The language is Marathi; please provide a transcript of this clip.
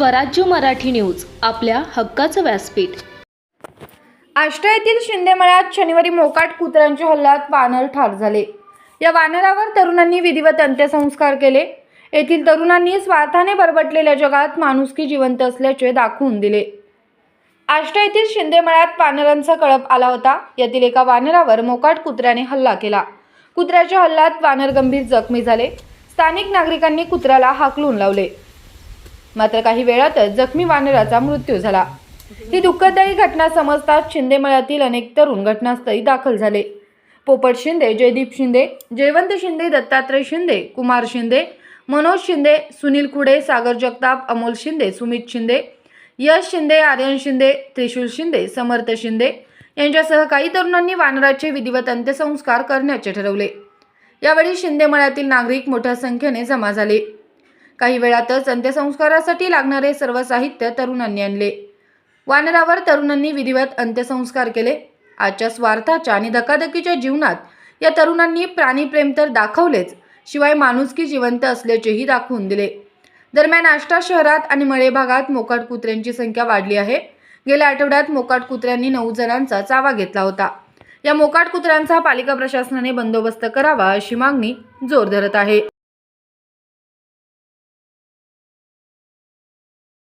स्वराज्य मराठी न्यूज आपल्या हक्काचं व्यासपीठ. आष्टा येथील शिंदेमळ्यात शनिवारी मोकाट कुत्र्यांच्या हल्ल्यात वानर ठार झाले. या वानरावर तरुणांनी विधिवत अंत्यसंस्कार केले. येथील तरुणांनी स्वार्थाने बरबटलेल्या जगात माणुसकी जिवंत असल्याचे दाखवून दिले. आष्टा येथील शिंदेमळ्यात वानरांचा कळप आला होता. यातील एका वानरावर मोकाट कुत्र्याने हल्ला केला. कुत्र्याच्या हल्ल्यात वानर गंभीर जखमी झाले. स्थानिक नागरिकांनी कुत्र्याला हाकलून लावले. मात्र काही वेळातच जखमी वानराचा मृत्यू झाला. ही दुःखदायी घटना समजताच शिंदेमळ्यातील अनेक तरुण घटनास्थळी दाखल झाले. पोपट शिंदे जयदीप शिंदे जयवंत शिंदे दत्तात्रय शिंदे कुमार शिंदे मनोज शिंदे सुनील खुडे सागर जगताप अमोल शिंदे सुमित शिंदे यश शिंदे आर्यन शिंदे त्रिशूल शिंदे समर्थ शिंदे यांच्यासह काही तरुणांनी वानराचे विधिवत अंत्यसंस्कार करण्याचे ठरवले. यावेळी शिंदेमळ्यातील नागरिक मोठ्या संख्येने जमा झाले. काही वेळातच अंत्यसंस्कारासाठी लागणारे सर्व साहित्य तरुणांनी आणले. वानरावर तरुणांनी विधिवत अंत्यसंस्कार केले. आजच्या स्वार्थाच्या आणि धकाधकीच्या जीवनात या तरुणांनी प्राणीप्रेम तर दाखवलेच शिवाय माणुसकी जिवंत असल्याचेही दाखवून दिले. दरम्यान आष्टा शहरात आणि मळे भागात मोकाट कुत्र्यांची संख्या वाढली आहे. गेल्या आठवड्यात मोकाट कुत्र्यांनी नऊ जणांचा चावा घेतला होता. या मोकाट कुत्र्यांचा पालिका प्रशासनाने बंदोबस्त करावा अशी मागणी जोर धरत आहे.